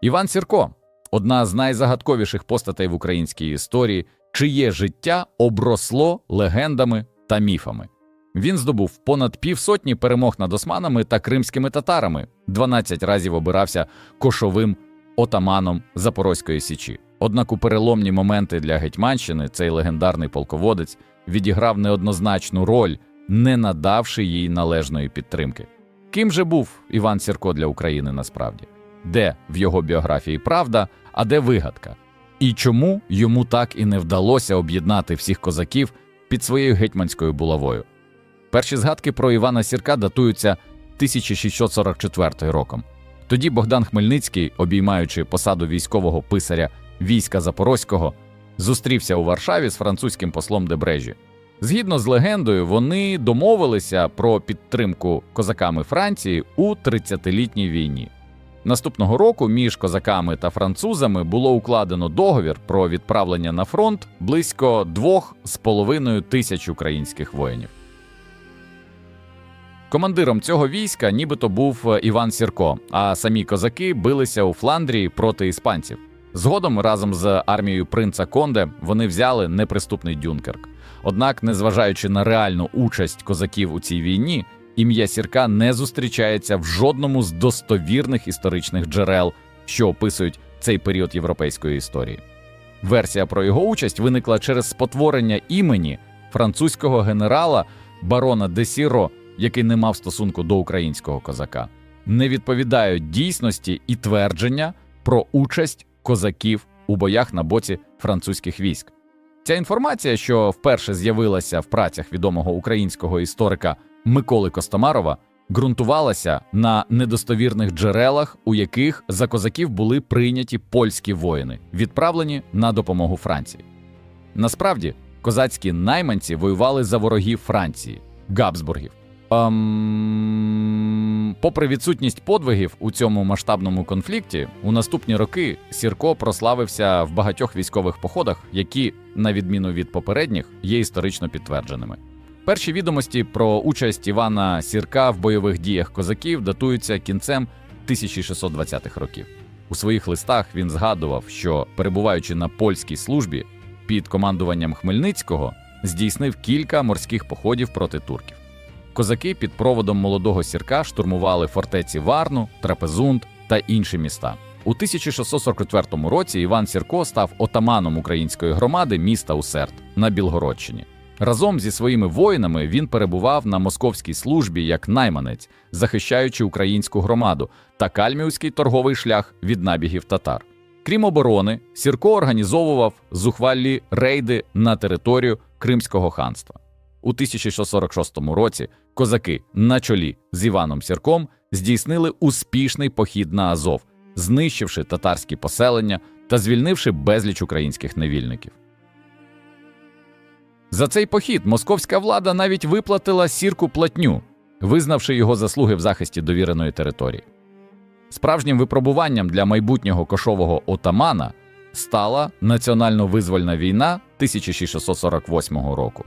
Іван Сірко одна з найзагадковіших постатей в українській історії, чиє життя обросло легендами та міфами. Він здобув понад півсотні перемог над османами та кримськими татарами, 12 разів обирався кошовим отаманом Запорозької січі. Однак у переломні моменти для Гетьманщини цей легендарний полководець відіграв неоднозначну роль, не надавши їй належної підтримки. Ким же був Іван Сірко для України насправді? Де в його біографії правда, а де вигадка? І чому йому так і не вдалося об'єднати всіх козаків під своєю гетьманською булавою? Перші згадки про Івана Сірка датуються 1644 роком. Тоді Богдан Хмельницький, обіймаючи посаду військового писаря війська Запорозького, зустрівся у Варшаві з французьким послом Дебрежі. Згідно з легендою, вони домовилися про підтримку козаками Франції у 30-літній війні. Наступного року між козаками та французами було укладено договір про відправлення на фронт близько двох з половиною тисяч українських воїнів. Командиром цього війська нібито був е, Іван Сірко, а самі козаки билися у Фландрії проти іспанців. Згодом разом з армією принца Конде вони взяли неприступний Дюнкерк. Однак, незважаючи на реальну участь козаків у цій війні, ім'я Сірка не зустрічається в жодному з достовірних історичних джерел, що описують цей період європейської історії. Версія про його участь виникла через спотворення імені французького генерала барона де Сіро, який не мав стосунку до українського козака. Не відповідають дійсності і твердження про участь козаків у боях на боці французьких військ. Ця інформація, що вперше з'явилася в працях відомого українського історика Миколи Костомарова, ґрунтувалася на недостовірних джерелах, у яких за козаків були прийняті польські воїни, відправлені на допомогу Франції. Насправді, козацькі найманці воювали за ворогів Франції, Габсбургів. Ем... Попри відсутність подвигів у цьому масштабному конфлікті, у наступні роки Сірко прославився в багатьох військових походах, які, на відміну від попередніх, є історично підтвердженими. Перші відомості про участь Івана Сірка в бойових діях козаків датуються кінцем 1620-х років. У своїх листах він згадував, що, перебуваючи на польській службі під командуванням Хмельницького, здійснив кілька морських походів проти турків. Козаки під проводом молодого сірка штурмували фортеці Варну, Трапезунд та інші міста. У 1644 році Іван Сірко став отаманом української громади міста Усерд на Білгородщині. Разом зі своїми воїнами він перебував на московській службі як найманець, захищаючи українську громаду та кальмівський торговий шлях від набігів татар. Крім оборони, Сірко організовував зухвалі рейди на територію Кримського ханства. У 1646 році козаки на чолі з Іваном Сірком здійснили успішний похід на Азов, знищивши татарські поселення та звільнивши безліч українських невільників. За цей похід московська влада навіть виплатила сірку платню, визнавши його заслуги в захисті довіреної території. Справжнім випробуванням для майбутнього кошового отамана стала національно-визвольна війна 1648 року.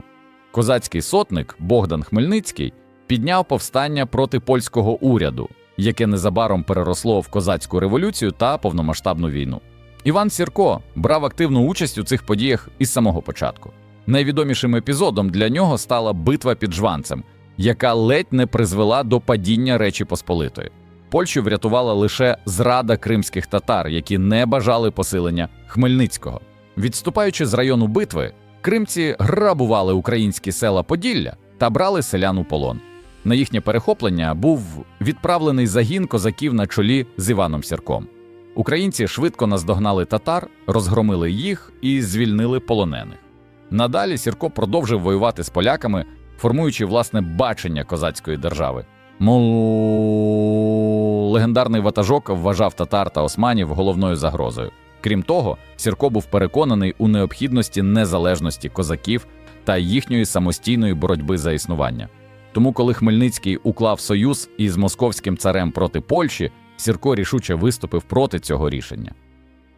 Козацький сотник Богдан Хмельницький підняв повстання проти польського уряду, яке незабаром переросло в козацьку революцію та повномасштабну війну. Іван Сірко брав активну участь у цих подіях із самого початку. Найвідомішим епізодом для нього стала битва під Жванцем, яка ледь не призвела до падіння Речі Посполитої. Польщу врятувала лише зрада кримських татар, які не бажали посилення Хмельницького. Відступаючи з району битви, кримці грабували українські села Поділля та брали селян у полон. На їхнє перехоплення був відправлений загін козаків на чолі з Іваном Сірком. Українці швидко наздогнали татар, розгромили їх і звільнили полонених. Надалі Сірко продовжив воювати з поляками, формуючи власне бачення козацької держави. Мол, легендарний ватажок вважав татар та османів головною загрозою. Крім того, Сірко був переконаний у необхідності незалежності козаків та їхньої самостійної боротьби за існування. Тому, коли Хмельницький уклав союз із московським царем проти Польщі, Сірко рішуче виступив проти цього рішення.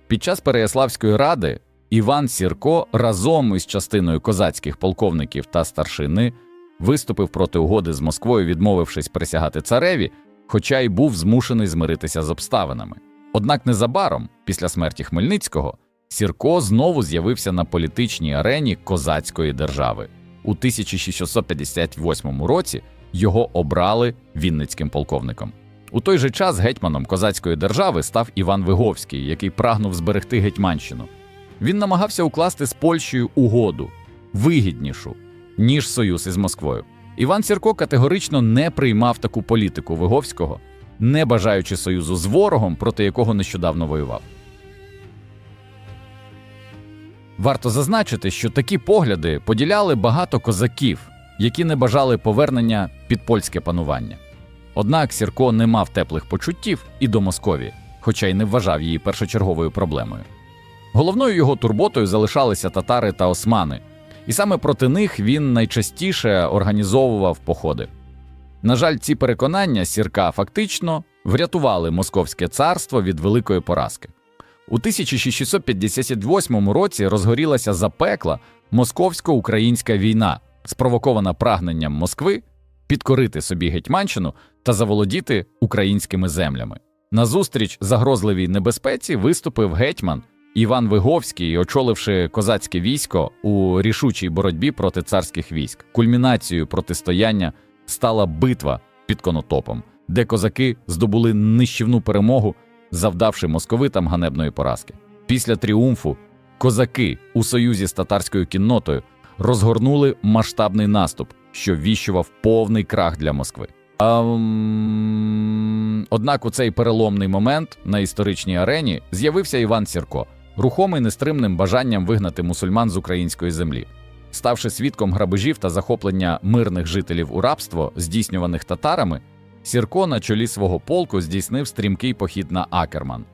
Під час Переяславської ради Іван Сірко разом із частиною козацьких полковників та старшини виступив проти угоди з Москвою, відмовившись присягати цареві, хоча й був змушений змиритися з обставинами. Однак незабаром, після смерті Хмельницького, Сірко знову з'явився на політичній арені козацької держави. У 1658 році його обрали вінницьким полковником. У той же час гетьманом козацької держави став Іван Виговський, який прагнув зберегти Гетьманщину. Він намагався укласти з Польщею угоду вигіднішу, ніж союз із Москвою. Іван Сірко категорично не приймав таку політику Виговського, не бажаючи союзу з ворогом, проти якого нещодавно воював. Варто зазначити, що такі погляди поділяли багато козаків, які не бажали повернення під польське панування. Однак Сірко не мав теплих почуттів і до Московії, хоча й не вважав її першочерговою проблемою. Головною його турботою залишалися татари та османи, і саме проти них він найчастіше організовував походи. На жаль, ці переконання Сірка фактично врятували Московське царство від великої поразки. У 1658 році розгорілася запекла московсько-українська війна, спровокована прагненням Москви підкорити собі Гетьманщину та заволодіти українськими землями. Назустріч загрозливій небезпеці виступив гетьман Іван Виговський, очоливши козацьке військо у рішучій боротьбі проти царських військ. Кульмінацією протистояння стала битва під Конотопом, де козаки здобули нищівну перемогу, завдавши московитам ганебної поразки. Після тріумфу козаки у союзі з татарською кіннотою розгорнули масштабний наступ, що віщував повний крах для Москви. Однак у цей переломний момент на історичній арені з'явився Іван Сірко, рухомий нестримним бажанням вигнати мусульман з української землі. Ставши свідком грабежів та захоплення мирних жителів у рабство, здійснюваних татарами, Сірко на чолі свого полку здійснив стрімкий похід на Акерман.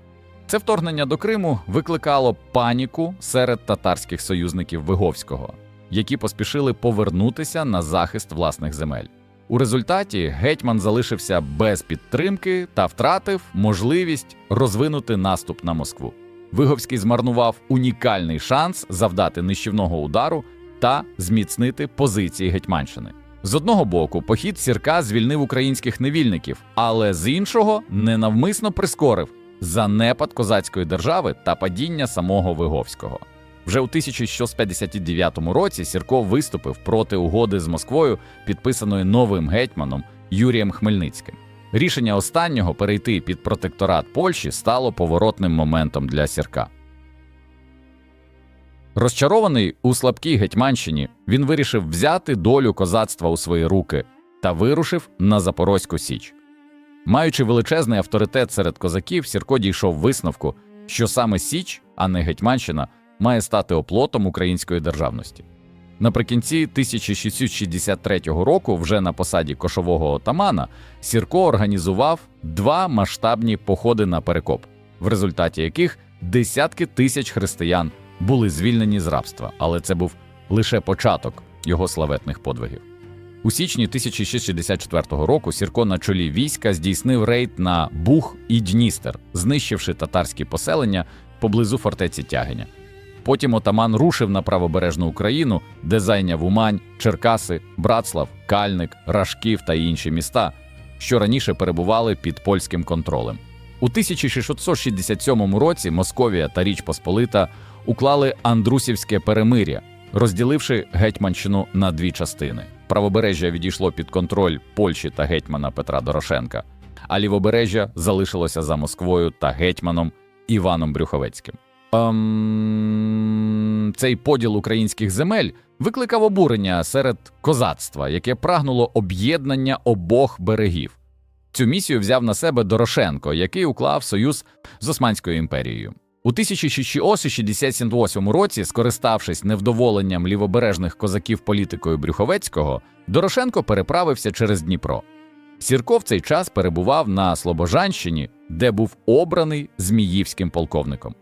Це вторгнення до Криму викликало паніку серед татарських союзників Виговського, які поспішили повернутися на захист власних земель. У результаті гетьман залишився без підтримки та втратив можливість розвинути наступ на Москву. Виговський змарнував унікальний шанс завдати нищівного удару та зміцнити позиції Гетьманщини. З одного боку, похід Сірка звільнив українських невільників, але з іншого ненавмисно прискорив занепад козацької держави та падіння самого Виговського. Вже у 1659 році Сірко виступив проти угоди з Москвою, підписаної новим гетьманом Юрієм Хмельницьким. Рішення останнього перейти під протекторат Польщі стало поворотним моментом для Сірка. Розчарований у слабкій Гетьманщині, він вирішив взяти долю козацтва у свої руки та вирушив на Запорозьку Січ. Маючи величезний авторитет серед козаків, Сірко дійшов висновку, що саме Січ, а не Гетьманщина, має стати оплотом української державності. Наприкінці 1663 року, вже на посаді кошового отамана, Сірко організував два масштабні походи на перекоп, в результаті яких десятки тисяч християн були звільнені з рабства, але це був лише початок його славетних подвигів. У січні 1664 року Сірко на чолі війська здійснив рейд на Буг і Дністер, знищивши татарські поселення поблизу фортеці Тягеня. Потім отаман рушив на правобережну Україну, де зайняв Умань, Черкаси, Братслав, Кальник, Рашків та інші міста, що раніше перебували під польським контролем. У 1667 році Московія та Річ Посполита уклали Андрусівське перемир'я, розділивши Гетьманщину на дві частини. Правобережжя відійшло під контроль Польщі та гетьмана Петра Дорошенка, а лівобережжя залишилося за Москвою та гетьманом Іваном Брюховецьким. Ем... Цей поділ українських земель викликав обурення серед козацтва, яке прагнуло об'єднання обох берегів. Цю місію взяв на себе Дорошенко, який уклав союз з Османською імперією. У 1668 році, скориставшись невдоволенням лівобережних козаків політикою Брюховецького, Дорошенко переправився через Дніпро. Сірко в цей час перебував на Слобожанщині, де був обраний Зміївським полковником.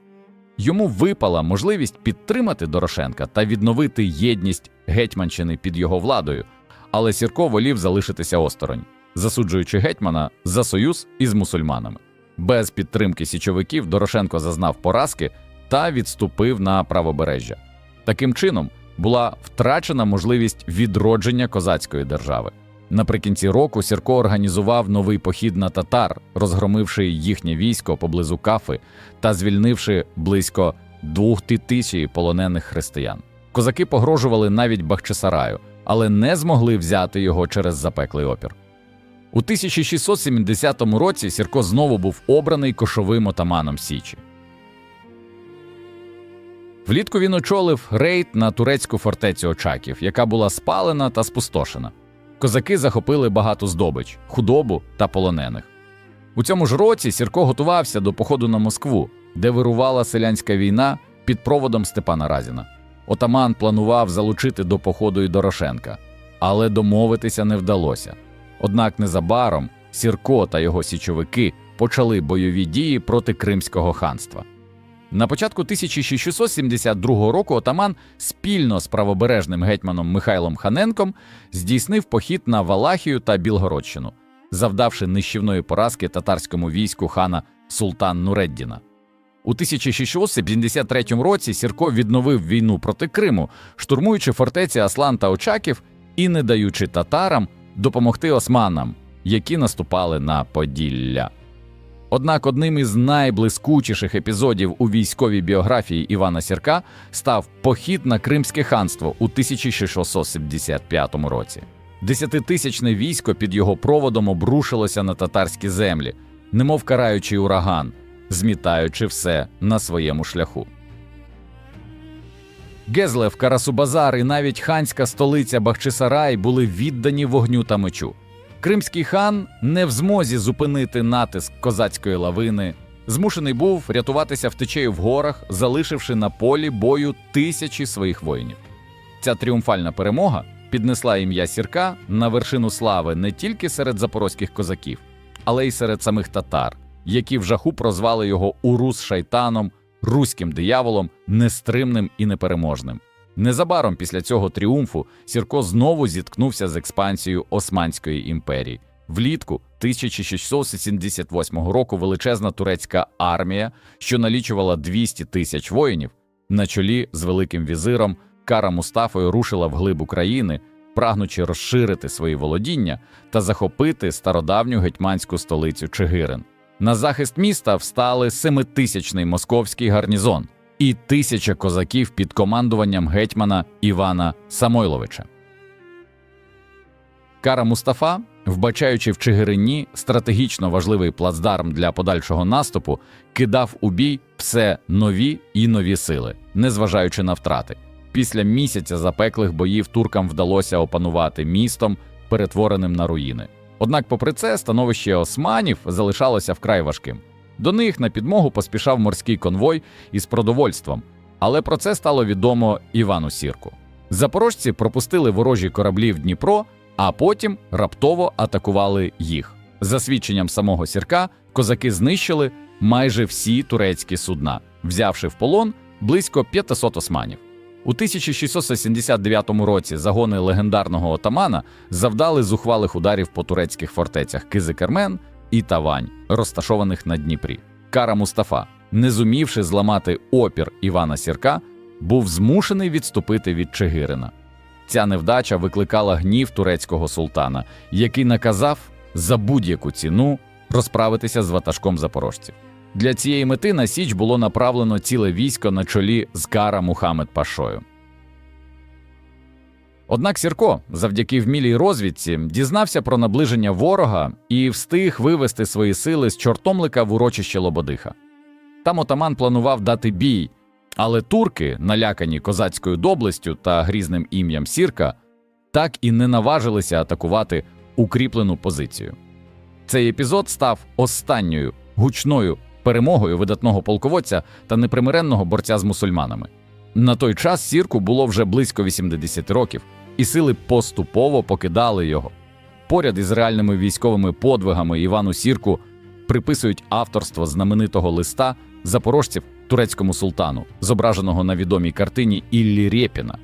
Йому випала можливість підтримати Дорошенка та відновити єдність Гетьманщини під його владою, але Сірко волів залишитися осторонь, засуджуючи гетьмана за союз із мусульманами. Без підтримки січовиків Дорошенко зазнав поразки та відступив на правобережжя. Таким чином була втрачена можливість відродження козацької держави. Наприкінці року Сірко організував новий похід на татар, розгромивши їхнє військо поблизу Кафи та звільнивши близько двох тисяч полонених християн. Козаки погрожували навіть Бахчисараю, але не змогли взяти його через запеклий опір. У 1670 році Сірко знову був обраний кошовим отаманом Січі. Влітку він очолив рейд на турецьку фортецю Очаків, яка була спалена та спустошена. Козаки захопили багато здобич, худобу та полонених. У цьому ж році Сірко готувався до походу на Москву, де вирувала селянська війна під проводом Степана Разіна. Отаман планував залучити до походу і Дорошенка, але домовитися не вдалося. Однак незабаром Сірко та його січовики почали бойові дії проти Кримського ханства. На початку 1672 року отаман спільно з правобережним гетьманом Михайлом Ханенком здійснив похід на Валахію та Білгородщину, завдавши нищівної поразки татарському війську хана Султан Нуреддіна. У 1673 році Сірко відновив війну проти Криму, штурмуючи фортеці Аслан та Очаків і не даючи татарам допомогти османам, які наступали на Поділля. Однак одним із найблискучіших епізодів у військовій біографії Івана Сірка став похід на Кримське ханство у 1675 році. Десятитисячне військо під його проводом обрушилося на татарські землі, немов караючий ураган, змітаючи все на своєму шляху. Гезлев, Карасубазар і навіть ханська столиця Бахчисарай були віддані вогню та мечу. Кримський хан не в змозі зупинити натиск козацької лавини, змушений був рятуватися втечею в горах, залишивши на полі бою тисячі своїх воїнів. Ця тріумфальна перемога піднесла ім'я Сірка на вершину слави не тільки серед запорозьких козаків, але й серед самих татар, які в жаху прозвали його урус шайтаном, руським дияволом, нестримним і непереможним. Незабаром після цього тріумфу Сірко знову зіткнувся з експансією Османської імперії. Влітку 1678 року величезна турецька армія, що налічувала 200 тисяч воїнів, на чолі з великим візиром Кара Мустафою рушила вглиб України, прагнучи розширити свої володіння та захопити стародавню гетьманську столицю Чигирин. На захист міста встали семитисячний московський гарнізон і тисяча козаків під командуванням гетьмана Івана Самойловича. Кара Мустафа, вбачаючи в Чигирині стратегічно важливий плацдарм для подальшого наступу, кидав у бій все нові і нові сили, незважаючи на втрати. Після місяця запеклих боїв туркам вдалося опанувати містом, перетвореним на руїни. Однак, попри це, становище османів залишалося вкрай важким. До них на підмогу поспішав морський конвой із продовольством, але про це стало відомо Івану Сірку. Запорожці пропустили ворожі кораблі в Дніпро, а потім раптово атакували їх. За свідченням самого Сірка, козаки знищили майже всі турецькі судна, взявши в полон близько 500 османів. У 1679 році загони легендарного отамана завдали зухвалих ударів по турецьких фортецях Кизикермен і Тавань, розташованих на Дніпрі. Кара Мустафа, не зумівши зламати опір Івана Сірка, був змушений відступити від Чигирина. Ця невдача викликала гнів турецького султана, який наказав за будь-яку ціну розправитися з ватажком запорожців. Для цієї мети на Січ було направлено ціле військо на чолі з Кара Мухаммед Пашою. Однак Сірко, завдяки вмілій розвідці, дізнався про наближення ворога і встиг вивести свої сили з чортомлика в урочище Лободиха. Там отаман планував дати бій, але турки, налякані козацькою доблестю та грізним ім'ям Сірка, так і не наважилися атакувати укріплену позицію. Цей епізод став останньою гучною перемогою видатного полководця та непримиренного борця з мусульманами. На той час Сірку було вже близько 80 років, і сили поступово покидали його. Поряд із реальними військовими подвигами Івану Сірку приписують авторство знаменитого листа запорожців турецькому султану, зображеного на відомій картині Іллі Рєпіна.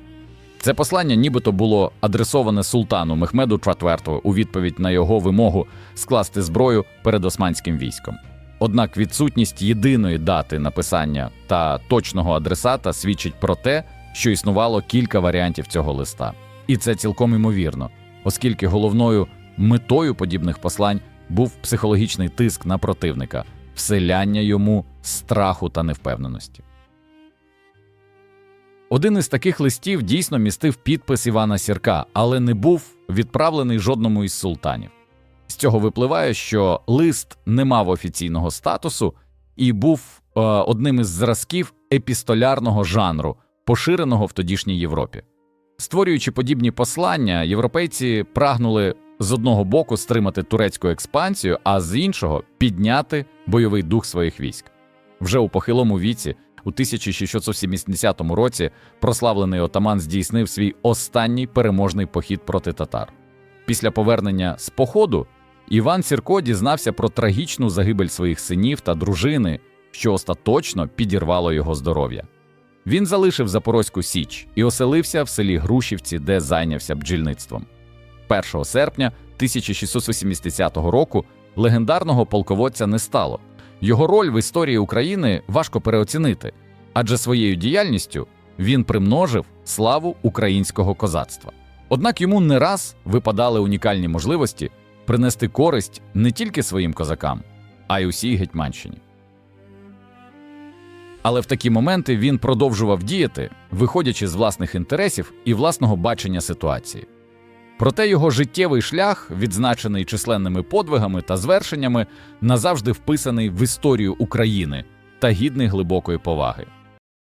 Це послання нібито було адресоване султану Мехмеду IV у відповідь на його вимогу скласти зброю перед османським військом. Однак відсутність єдиної дати написання та точного адресата свідчить про те, що існувало кілька варіантів цього листа. І це цілком імовірно, оскільки головною Метою подібних послань був психологічний тиск на противника, вселяння йому страху та невпевненості. Один із таких листів дійсно містив підпис Івана Сірка, але не був відправлений жодному із султанів. З цього випливає, що лист не мав офіційного статусу і був е, одним із зразків епістолярного жанру, поширеного в тодішній Європі. Створюючи подібні послання, європейці прагнули з одного боку стримати турецьку експансію, а з іншого підняти бойовий дух своїх військ. Вже у похилому віці, у 1670 році, прославлений отаман здійснив свій останній переможний похід проти татар. Після повернення з походу Іван Сірко дізнався про трагічну загибель своїх синів та дружини, що остаточно підірвало його здоров'я. Він залишив Запорозьку Січ і оселився в селі Грушівці, де зайнявся бджільництвом. 1 серпня 1680 року легендарного полководця не стало. Його роль в історії України важко переоцінити, адже своєю діяльністю він примножив славу українського козацтва. Однак йому не раз випадали унікальні можливості принести користь не тільки своїм козакам, а й усій Гетьманщині. Але в такі моменти він продовжував діяти, виходячи з власних інтересів і власного бачення ситуації. Проте його життєвий шлях, відзначений численними подвигами та звершеннями, назавжди вписаний в історію України та гідний глибокої поваги.